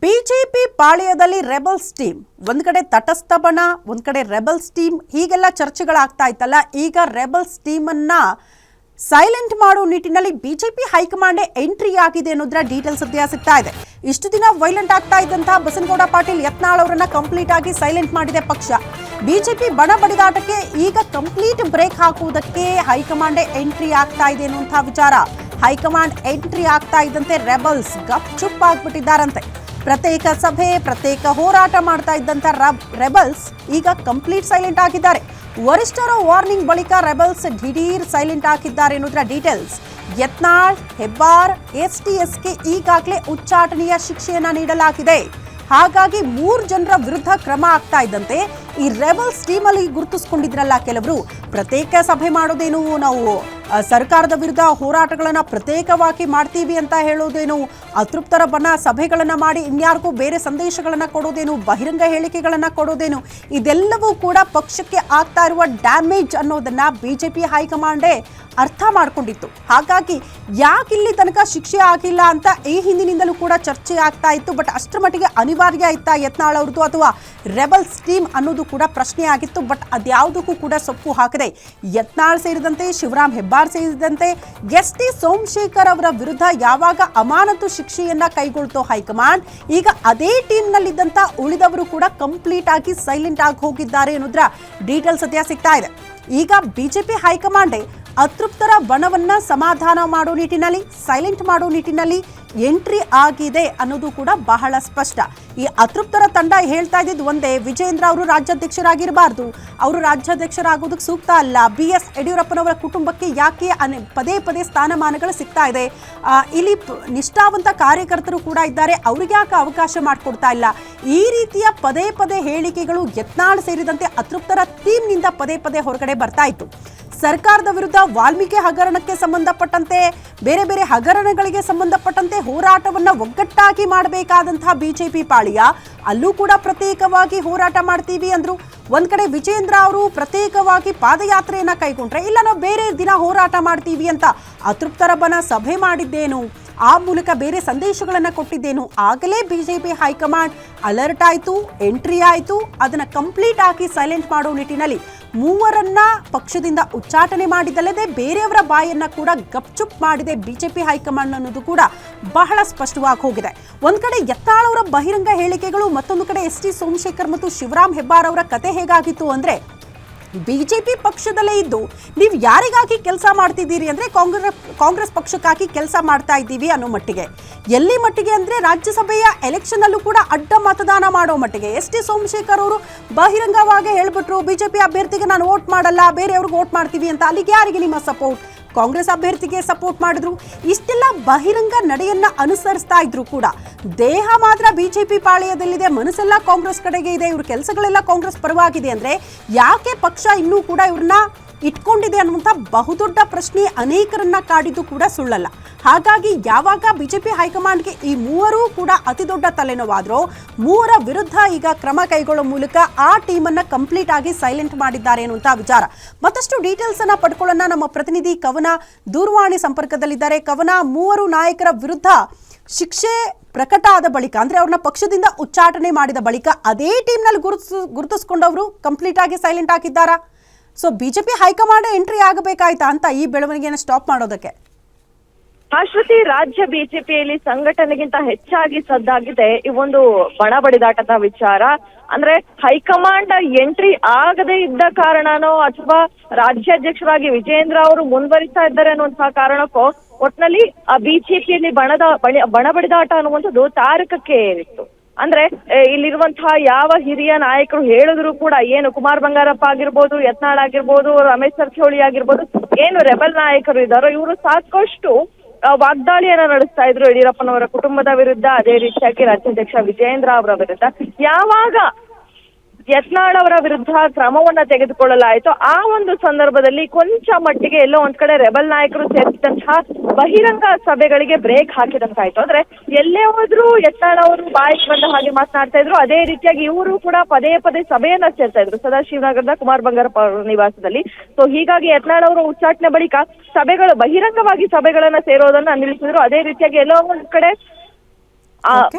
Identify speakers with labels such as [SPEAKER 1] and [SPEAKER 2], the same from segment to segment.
[SPEAKER 1] BJP ಪಾಳ್ಯದಲ್ಲಿ rebels team. ಒಂದು ಕಡೆ ತಟಸ್ಥ ಬಣ ಒಂದು ಕಡೆ ರೆಬಲ್ಸ್ ಟೀಮ್. ಹೀಗೆಲ್ಲ ಚರ್ಚೆಗಳಾಗ್ತಾ ಇತ್ತಲ್ಲ, ಈಗ ರೆಬಲ್ಸ್ ಟೀಮ್ ಅನ್ನ ಸೈಲೆಂಟ್ ಮಾಡೋ ನಿಟ್ಟಿನಲ್ಲಿ ಬಿಜೆಪಿ ಹೈಕಮಾಂಡೇ ಎಂಟ್ರಿ ಆಗಿದೆ ಅನ್ನೋದ್ರ ಡೀಟೇಲ್ ಸದ್ಯ ಸಿಗ್ತಾ ಇದೆ. ಇಷ್ಟು ದಿನ ವೈಲೆಂಟ್ ಆಗ್ತಾ ಇದ್ದಂತಹ ಬಸನಗೌಡ ಪಾಟೀಲ್ ಯತ್ನಾಳ್ ಅವರನ್ನ ಕಂಪ್ಲೀಟ್ ಆಗಿ ಸೈಲೆಂಟ್ ಮಾಡಿದೆ ಪಕ್ಷ. ಬಿಜೆಪಿ ಬಣ ಬಡಿದಾಟಕ್ಕೆ ಈಗ ಕಂಪ್ಲೀಟ್ ಬ್ರೇಕ್ ಹಾಕುವುದಕ್ಕೆ ಹೈಕಮಾಂಡೇ ಎಂಟ್ರಿ ಆಗ್ತಾ ಇದೆ ಅನ್ನುವಂತಹ ವಿಚಾರ. ಹೈಕಮಾಂಡ್ ಎಂಟ್ರಿ ಆಗ್ತಾ ಇದ್ದಂತೆ ರೆಬಲ್ಸ್ ಗಪ್ ಚುಪ್ ಆಗ್ಬಿಟ್ಟಿದ್ದಾರಂತೆ. ಪ್ರತ್ಯೇಕ ಸಭೆ, ಪ್ರತ್ಯೇಕ ಹೋರಾಟ ಮಾಡ್ತಾ ಇದ್ದಂಥ ರಬ್- ರೆಬಲ್ಸ್ ಈಗ ಕಂಪ್ಲೀಟ್ ಸೈಲೆಂಟ್ ಆಗಿದ್ದಾರೆ. ವರಿಷ್ಠರ ವಾರ್ನಿಂಗ್ ಬಳಿಕ ರೆಬಲ್ಸ್ ದಿಢೀರ್ ಸೈಲೆಂಟ್ ಆಗಿದ್ದಾರೆ ಅನ್ನೋದ್ರ details. Yatnal, Hebbar S T ಎಸ್ಗೆ ಈಗಾಗಲೇ ಉಚ್ಚಾಟನೆಯ ಶಿಕ್ಷೆಯನ್ನು ನೀಡಲಾಗಿದೆ. ಹಾಗಾಗಿ ಮೂರು ಜನರ ವಿರುದ್ಧ ಕ್ರಮ ಆಗ್ತಾ ಇದ್ದಂತೆ ಈ ರೆಬಲ್ಸ್ ಟೀಮಲ್ಲಿ ಗುರುತಿಸ್ಕೊಂಡಿದ್ರಲ್ಲ ಕೆಲವರು. ಪ್ರತ್ಯೇಕ ಸಭೆ ಮಾಡೋದೇನು ನಾವು? ಸರ್ಕಾರದ ವಿರುದ್ಧ ಹೋರಾಟಗಳನ್ನು ಪ್ರತ್ಯೇಕವಾಗಿ ಮಾಡ್ತೀವಿ ಅಂತ ಹೇಳೋದೇನು ಅತೃಪ್ತರ ಬಣ್ಣ ಸಭೆಗಳನ್ನು ಮಾಡಿ ಇನ್ಯಾರಿಗೂ ಬೇರೆ ಸಂದೇಶಗಳನ್ನು ಕೊಡೋದೇನು, ಬಹಿರಂಗ ಹೇಳಿಕೆಗಳನ್ನು ಕೊಡೋದೇನು, ಇದೆಲ್ಲವೂ ಕೂಡ ಪಕ್ಷಕ್ಕೆ ಆಗ್ತಾ ಇರುವ ಡ್ಯಾಮೇಜ್ ಅನ್ನೋದನ್ನ ಬಿಜೆಪಿ ಹೈಕಮಾಂಡೇ ಅರ್ಥ ಮಾಡಿಕೊಂಡಿತ್ತು. ಹಾಗಾಗಿ ಯಾಕೆ ಇಲ್ಲಿ ತನಕ ಶಿಕ್ಷೆ ಆಗಿಲ್ಲ ಅಂತ ಈ ಹಿಂದಿನಿಂದಲೂ ಕೂಡ ಚರ್ಚೆ ಆಗ್ತಾ ಇತ್ತು. ಬಟ್ ಅಷ್ಟರ ಮಟ್ಟಿಗೆ ಅನಿವಾರ್ಯ ಇತ್ತ ಯತ್ನಾಳ್ ಅವ್ರದ್ದು ಅಥವಾ ರೆಬಲ್ ಸ್ಟೀಮ್ ಅನ್ನೋದು ಕೂಡ ಪ್ರಶ್ನೆ ಆಗಿತ್ತು ಬಟ್ ಅದ್ಯಾವುದಕ್ಕೂ ಕೂಡ ಸೊಪ್ಪು ಹಾಕದೆ ಯತ್ನಾಳ್ ಸೇರಿದಂತೆ ಶಿವರಾಮ್ ಹೆಬ್ಬಾರ್ ಸೇರಿದಂತೆ ಎಸ್ ಟಿ ಸೋಮಶೇಖರ್ ಅವರ ವಿರುದ್ಧ ಯಾವಾಗ ಅಮಾನತು ಶಿಕ್ಷೆಯನ್ನ ಕೈಗೊಳ್ತೋ ಹೈಕಮಾಂಡ್, ಈಗ ಅದೇ ಟೀಮ್ನಲ್ಲಿದ್ದಂತ ಉಳಿದವರು ಕೂಡ ಕಂಪ್ಲೀಟ್ ಆಗಿ ಸೈಲೆಂಟ್ ಆಗಿ ಹೋಗಿದ್ದಾರೆ ಅನ್ನೋದ್ರ ಡೀಟೇಲ್ಸ್ ಸದ್ಯ ಸಿಗ್ತಾ ಇದೆ. ಈಗ ಬಿಜೆಪಿ ಹೈಕಮಾಂಡೇ ಅತೃಪ್ತರ ಬಣವನ್ನ ಸಮಾಧಾನ ಮಾಡೋ ನಿಟ್ಟಿನಲ್ಲಿ ಸೈಲೆಂಟ್ ಮಾಡೋ ನಿಟ್ಟಿನಲ್ಲಿ ಎಂಟ್ರಿ ಆಗಿದೆ ಅನ್ನೋದು ಕೂಡ ಬಹಳ ಸ್ಪಷ್ಟ. ಈ ಅತೃಪ್ತರ ತಂಡ ಹೇಳ್ತಾ ಇದ್ದಿದ್ದು ಒಂದೇ ವಿಜೇಂದ್ರ ಅವರು ರಾಜ್ಯಾಧ್ಯಕ್ಷರಾಗಿರಬಾರ್ದು. ಅವರು ರಾಜ್ಯಾಧ್ಯಕ್ಷರಾಗೋದಕ್ಕೆ ಸೂಕ್ತ ಅಲ್ಲ. ಬಿ ಎಸ್ ಯಡಿಯೂರಪ್ಪನವರ ಕುಟುಂಬಕ್ಕೆ ಯಾಕೆ ಪದೇ ಪದೇ ಸ್ಥಾನಮಾನಗಳು ಸಿಗ್ತಾ ಇದೆ? ಇಲ್ಲಿ ನಿಷ್ಠಾವಂತ ಕಾರ್ಯಕರ್ತರು ಕೂಡ ಇದ್ದಾರೆ. ಅವ್ರಿಗೆ ಯಾಕೆ ಅವಕಾಶ ಮಾಡಿಕೊಡ್ತಾ ಇಲ್ಲ? ಈ ರೀತಿಯ ಪದೇ ಪದೇ ಹೇಳಿಕೆಗಳು ಯತ್ನಾಳ್ ಸೇರಿದಂತೆ ಅತೃಪ್ತರ ಥೀಮ್ನಿಂದ ಪದೇ ಪದೇ ಹೊರಗಡೆ ಬರ್ತಾ ಇತ್ತು. ಸರ್ಕಾರದ ವಿರುದ್ಧ ವಾಲ್ಮೀಕಿ ಹಗರಣಕ್ಕೆ ಸಂಬಂಧಪಟ್ಟಂತೆ, ಬೇರೆ ಬೇರೆ ಹಗರಣಗಳಿಗೆ ಸಂಬಂಧಪಟ್ಟಂತೆ ಹೋರಾಟವನ್ನ ಒಗ್ಗಟ್ಟಾಗಿ ಮಾಡಬೇಕಾದಂತಹ ಬಿಜೆಪಿ ಪಾಳಿಯ, ಅಲ್ಲೂ ಕೂಡ ಪ್ರತ್ಯೇಕವಾಗಿ ಹೋರಾಟ ಮಾಡ್ತೀವಿ ಅಂದ್ರು. ಒಂದ್ ಕಡೆ ವಿಜೇಂದ್ರ ಅವರು ಪ್ರತ್ಯೇಕವಾಗಿ ಪಾದಯಾತ್ರೆಯನ್ನ ಕೈಗೊಂಡ್ರೆ, ಇಲ್ಲ ನಾವು ಬೇರೆ ದಿನ ಹೋರಾಟ ಮಾಡ್ತೀವಿ ಅಂತ ಅತೃಪ್ತರಬ್ಬನ ಬನ ಸಭೆ ಮಾಡಿದ್ದೇನು, ಆ ಮೂಲಕ ಬೇರೆ ಸಂದೇಶಗಳನ್ನ ಕೊಟ್ಟಿದ್ದೇನು, ಆಗಲೇ ಬಿಜೆಪಿ ಹೈಕಮಾಂಡ್ ಅಲರ್ಟ್ ಆಯಿತು, ಎಂಟ್ರಿ ಆಯಿತು, ಅದನ್ನ ಕಂಪ್ಲೀಟ್ ಆಗಿ ಸೈಲೆಂಟ್ ಮಾಡೋ ನಿಟ್ಟಿನಲ್ಲಿ ಮೂವರನ್ನ ಪಕ್ಷದಿಂದ ಉಚ್ಚಾಟನೆ ಮಾಡಿದಲ್ಲದೆ ಬೇರೆಯವರ ಬಾಯನ್ನ ಕೂಡ ಗಪ್ಚುಪ್ ಮಾಡಿದೆ ಬಿಜೆಪಿ ಹೈಕಮಾಂಡ್ ಅನ್ನೋದು ಕೂಡ ಬಹಳ ಸ್ಪಷ್ಟವಾಗಿ ಹೋಗಿದೆ. ಒಂದ್ ಕಡೆ ಯತ್ನಾಳ್ ಅವರ ಬಹಿರಂಗ ಹೇಳಿಕೆಗಳು, ಮತ್ತೊಂದು ಕಡೆ ಎಸ್ ಟಿ ಸೋಮಶೇಖರ್ ಮತ್ತು ಶಿವರಾಮ್ ಹೆಬ್ಬಾರ್ ಅವರ ಕತೆ ಹೇಗಾಗಿತ್ತು ಅಂದ್ರೆ ಬಿಜೆಪಿ ಪಕ್ಷದಲ್ಲೇ ಇದ್ದು ನೀವು ಯಾರಿಗಾಗಿ ಕೆಲಸ ಮಾಡ್ತಿದ್ದೀರಿ ಅಂದ್ರೆ ಕಾಂಗ್ರೆಸ್ ಕಾಂಗ್ರೆಸ್ ಪಕ್ಷಕ್ಕಾಗಿ ಕೆಲಸ ಮಾಡ್ತಾ ಇದ್ದೀವಿ ಅನ್ನೋ ಮಟ್ಟಿಗೆ. ಎಲ್ಲಿ ಮಟ್ಟಿಗೆ ಅಂದ್ರೆ ರಾಜ್ಯಸಭೆಯ ಎಲೆಕ್ಷನ್ ಅಲ್ಲೂ ಕೂಡ ಅಡ್ಡ ಮತದಾನ ಮಾಡೋ ಮಟ್ಟಿಗೆ. ಎಸ್ ಟಿ ಸೋಮಶೇಖರ್ ಅವರು ಬಹಿರಂಗವಾಗಿ ಹೇಳ್ಬಿಟ್ರು, ಬಿಜೆಪಿ ಅಭ್ಯರ್ಥಿಗೆ ನಾನು ವೋಟ್ ಮಾಡಲ್ಲ, ಬೇರೆಯವ್ರಿಗೆ ವೋಟ್ ಮಾಡ್ತೀವಿ ಅಂತ. ಅಲ್ಲಿಗೆ ಯಾರಿಗೆ ನಿಮ್ಮ ಸಪೋರ್ಟ್ ಕಾಂಗ್ರೆಸ್ ಅಭ್ಯರ್ಥಿಗೆ ಸಪೋರ್ಟ್ ಮಾಡಿದ್ರು. ಇಷ್ಟೆಲ್ಲ ಬಹಿರಂಗ ನಡೆಯನ್ನ ಅನುಸರಿಸ್ತಾ ಇದ್ರು ಕೂಡ. ದೇಹ ಮಾತ್ರ ಬಿಜೆಪಿ ಪಾಳೆಯದಲ್ಲಿದೆ, ಮನಸ್ಸೆಲ್ಲ ಕಾಂಗ್ರೆಸ್ ಕಡೆಗೆ ಇದೆ, ಇವ್ರ ಕೆಲಸಗಳೆಲ್ಲ ಕಾಂಗ್ರೆಸ್ ಪರವಾಗಿದೆ ಅಂದ್ರೆ ಯಾಕೆ ಪಕ್ಷ ಇನ್ನೂ ಕೂಡ ಇವ್ರನ್ನ ಇಟ್ಕೊಂಡಿದೆ ಅನ್ನುವಂಥ ಬಹುದೊಡ್ಡ ಪ್ರಶ್ನೆ ಅನೇಕರನ್ನ ಕಾಡಿದ್ದು ಕೂಡ ಸುಳ್ಳಲ್ಲ. ಹಾಗಾಗಿ ಯಾವಾಗ ಬಿಜೆಪಿ ಹೈಕಮಾಂಡ್ಗೆ ಈ ಮೂವರೂ ಕೂಡ ಅತಿ ದೊಡ್ಡ ತಲೆನೋವಾದರೂ, ಮೂವರ ವಿರುದ್ಧ ಈಗ ಕ್ರಮ ಕೈಗೊಳ್ಳುವ ಮೂಲಕ ಆ ಟೀಮನ್ನು ಕಂಪ್ಲೀಟ್ ಆಗಿ ಸೈಲೆಂಟ್ ಮಾಡಿದ್ದಾರೆ ಅನ್ನುವಂಥ ವಿಚಾರ. ಮತ್ತಷ್ಟು ಡೀಟೇಲ್ಸ್ ಅನ್ನ ಪಡ್ಕೊಳ್ಳೋಣ. ನಮ್ಮ ಪ್ರತಿನಿಧಿ ಕವನ ದೂರವಾಣಿ ಸಂಪರ್ಕದಲ್ಲಿದ್ದಾರೆ. ಕವನ, ಮೂವರು ನಾಯಕರ ವಿರುದ್ಧ ಶಿಕ್ಷೆ ಪ್ರಕಟ ಆದ ಬಳಿಕ, ಅಂದ್ರೆ ಅವ್ರನ್ನ ಪಕ್ಷದಿಂದ ಉಚ್ಚಾಟನೆ ಮಾಡಿದ ಬಳಿಕ, ಅದೇ ಟೀಮ್ನಲ್ಲಿ ಗುರುತಿಸ್, ಗುರುತಿಸ್ಕೊಂಡವರು ಕಂಪ್ಲೀಟ್ ಆಗಿ silent ಆಗಿದ್ದಾರಾ so BJP high command entry ಆಗಬೇಕಾಯ್ತಾ ಅಂತ ಈ ಬೆಳವಣಿಗೆಯನ್ನು ಸ್ಟಾಪ್ ಮಾಡೋದಕ್ಕೆ?
[SPEAKER 2] ಶ್ರುತಿ ರಾಜ್ಯ ಬಿಜೆಪಿಯಲ್ಲಿ ಸಂಘಟನೆಗಿಂತ ಹೆಚ್ಚಾಗಿ ಸದ್ದಾಗಿದೆ ಈ ಒಂದು ಬಣ ಬಡಿದಾಟದ ವಿಚಾರ. ಅಂದ್ರೆ, ಹೈಕಮಾಂಡ್ ಎಂಟ್ರಿ ಆಗದೇ ಇದ್ದ ಕಾರಣನೋ ಅಥವಾ ರಾಜ್ಯಾಧ್ಯಕ್ಷರಾಗಿ ವಿಜೇಂದ್ರ ಅವರು ಮುಂದುವರಿತಾ ಇದ್ದಾರೆ ಅನ್ನುವಂತಹ ಕಾರಣಕ್ಕೋ ಒಟ್ನಲ್ಲಿ ಬಿಜೆಪಿಯಲ್ಲಿ ಬಣದ ಬಣ- ಬಣ ಬಡಿದಾಟ ಅನ್ನುವಂಥದ್ದು ತಾರಕಕ್ಕೆ ಏರಿತ್ತು ಅಂದ್ರೆ ಇಲ್ಲಿರುವಂತಹ ಯಾವ ಹಿರಿಯ ನಾಯಕರು ಹೇಳಿದ್ರು ಕೂಡ ಏನು, ಕುಮಾರ್ ಬಂಗಾರಪ್ಪ ಆಗಿರ್ಬೋದು, ಯತ್ನಾಳ್ ಆಗಿರ್ಬೋದು, ರಮೇಶ್ ಜಾರಕಿಹೊಳಿ ಆಗಿರ್ಬೋದು, ಏನು ರೆಬಲ್ ನಾಯಕರು ಇದ್ದಾರೋ, ಇವರು ಸಾಕಷ್ಟು ವಾಗ್ದಾಳಿಯನ್ನ ನಡೆಸ್ತಾ ಇದ್ರು ಯಡಿಯೂರಪ್ಪನವರ ಕುಟುಂಬದ ವಿರುದ್ಧ, ಅದೇ ರೀತಿಯಾಗಿ ರಾಜ್ಯಾಧ್ಯಕ್ಷ ವಿಜಯೇಂದ್ರ ಅವರ ವಿರುದ್ಧ. ಯಾವಾಗ ಯತ್ನಾಳ್ ಅವರ ವಿರುದ್ಧ ಕ್ರಮವನ್ನ ತೆಗೆದುಕೊಳ್ಳಲಾಯಿತು. ಆ ಒಂದು ಸಂದರ್ಭದಲ್ಲಿ ಕೊಂಚ ಮಟ್ಟಿಗೆ ಎಲ್ಲೋ ಒಂದ್ ಕಡೆ ರೆಬಲ್ ನಾಯಕರು ಸೇರಿದಂತಹ ಬಹಿರಂಗ ಸಭೆಗಳಿಗೆ ಬ್ರೇಕ್ ಹಾಕಿದಂತಾಯ್ತು. ಅಂದ್ರೆ ಎಲ್ಲೇ ಹೋದ್ರೂ ಯತ್ನಾಳ್ ಅವರು ಬಾಯಿಗೆ ಬಂದ ಹಾಗೆ ಮಾತನಾಡ್ತಾ ಇದ್ರು. ಅದೇ ರೀತಿಯಾಗಿ ಇವರು ಕೂಡ ಪದೇ ಪದೇ ಸಭೆಯನ್ನ ಸೇರ್ತಾ ಇದ್ರು. ಸದಾಶಿವನಗರದ ಕುಮಾರ್ ಬಂಗಾರಪ್ಪ ಅವರ ನಿವಾಸದಲ್ಲಿ. ಸೊ ಹೀಗಾಗಿ ಯತ್ನಾಳ್ ಅವರು ಉಚ್ಚಾಟನೆ ಬಳಿಕ ಸಭೆಗಳು ಬಹಿರಂಗವಾಗಿ ಸಭೆಗಳನ್ನ ಸೇರೋದನ್ನ ನಿಲ್ಲಿಸಿದ್ರು. ಅದೇ ರೀತಿಯಾಗಿ ಎಲ್ಲೋ ಒಂದ್ ಕಡೆ.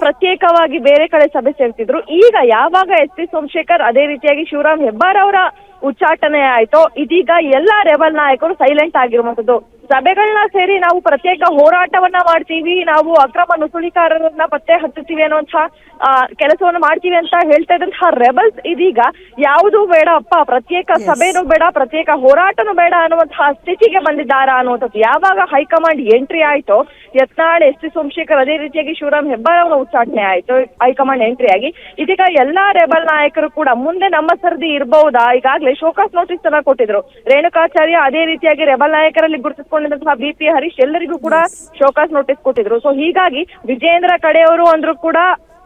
[SPEAKER 2] ಪ್ರತ್ಯೇಕವಾಗಿ ಬೇರೆ ಕಡೆ ಸಭೆ ಸೇರ್ತಿದ್ರು. ಈಗ ಯಾವಾಗ ಎಸ್ ಪಿ ಸೋಮಶೇಖರ್ ಅದೇ ರೀತಿಯಾಗಿ ಶಿವರಾಮ್ ಹೆಬ್ಬಾರ್ ಅವರ ಉಚ್ಚಾಟನೆ ಆಯ್ತೋ ಇದೀಗ ಎಲ್ಲಾ ರೆಬಲ್ ನಾಯಕರು ಸೈಲೆಂಟ್ ಆಗಿರುವಂತದ್ದು ಸಭೆಗಳನ್ನ ಸೇರಿ ನಾವು ಪ್ರತ್ಯೇಕ ಹೋರಾಟವನ್ನ ಮಾಡ್ತೀವಿ ನಾವು ಅಕ್ರಮ ನುಸುಳಿಕಾರರನ್ನ ಪತ್ತೆ ಹಚ್ಚುತ್ತೀವಿ ಅನ್ನುವಂತಹ ಕೆಲಸವನ್ನು ಮಾಡ್ತೀವಿ ಅಂತ ಹೇಳ್ತಾ ಇದ್ದಂತಹ ರೆಬಲ್ಸ್ ಇದೀಗ ಯಾವುದು ಬೇಡ ಅಪ್ಪ ಪ್ರತ್ಯೇಕ ಸಭೆನು ಬೇಡ ಪ್ರತ್ಯೇಕ ಹೋರಾಟನೂ ಬೇಡ ಅನ್ನುವಂತಹ ಸ್ಥಿತಿಗೆ ಬಂದಿದ್ದಾರಾ ಅನ್ನುವಂಥದ್ದು. ಯಾವಾಗ ಹೈಕಮಾಂಡ್ ಎಂಟ್ರಿ ಆಯ್ತೋ ಯತ್ನಾಳ್ ಎಸ್ ಟಿ ಸೋಮಶೇಖರ್ ಅದೇ ರೀತಿಯಾಗಿ ಶಿವರಾಮ್ ಹೆಬ್ಬಾರ್ ಅವರ ಉಚ್ಚಾಟನೆ ಆಯ್ತು ಹೈಕಮಾಂಡ್ ಎಂಟ್ರಿ ಆಗಿ. ಇದೀಗ ಎಲ್ಲಾ ರೆಬಲ್ ನಾಯಕರು ಕೂಡ ಮುಂದೆ ನಮ್ಮ ಸರದಿ ಇರಬಹುದಾ ಈಗಾಗಲೇ ಶೋಕಾಸ್ ನೋಟಿಸ್ ಅನ್ನ ಕೊಟ್ಟಿದ್ರು. ರೇಣುಕಾಚಾರ್ಯ ಅದೇ ರೀತಿಯಾಗಿ ರೆಬಲ್ ನಾಯಕರಲ್ಲಿ ಗುರುತಿಸಿಕೊಂಡಿದ್ದಂತಹ ಬಿ ಪಿ ಹರೀಶ್ ಎಲ್ಲರಿಗೂ ಕೂಡ ಶೋಕಾಸ್ ನೋಟಿಸ್ ಕೊಟ್ಟಿದ್ರು. ಸೊ ಹೀಗಾಗಿ ವಿಜೇಂದ್ರ ಕಡೆಯವರು ಅಂದ್ರೂ ಕೂಡ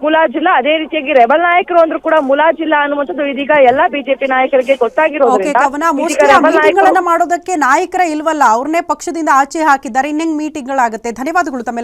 [SPEAKER 2] ಮುಲಾಜಿಲ್ಲ ಅದೇ ರೀತಿಯಾಗಿ ರೆಬಲ್ ನಾಯಕರು ಅಂದ್ರೂ ಕೂಡ ಮುಲಾಜಿಲ್ಲ ಅನ್ನುವಂಥದ್ದು ಇದೀಗ ಎಲ್ಲಾ ಬಿಜೆಪಿ ನಾಯಕರಿಗೆ ಗೊತ್ತಾಗಿರೋದ್ರಿಂದ
[SPEAKER 1] ಮಾಡೋದಕ್ಕೆ ನಾಯಕರ ಇಲ್ವಲ್ಲ ಅವ್ರನ್ನೇ ಪಕ್ಷದಿಂದ ಆಚೆ ಹಾಕಿದ್ದಾರೆ ಇನ್ನೆಂಗ್ ಮೀಟಿಂಗ್ ಗಳಾಗುತ್ತೆ. ಧನ್ಯವಾದಗಳು ತಮ್ಮೆಲ್ಲ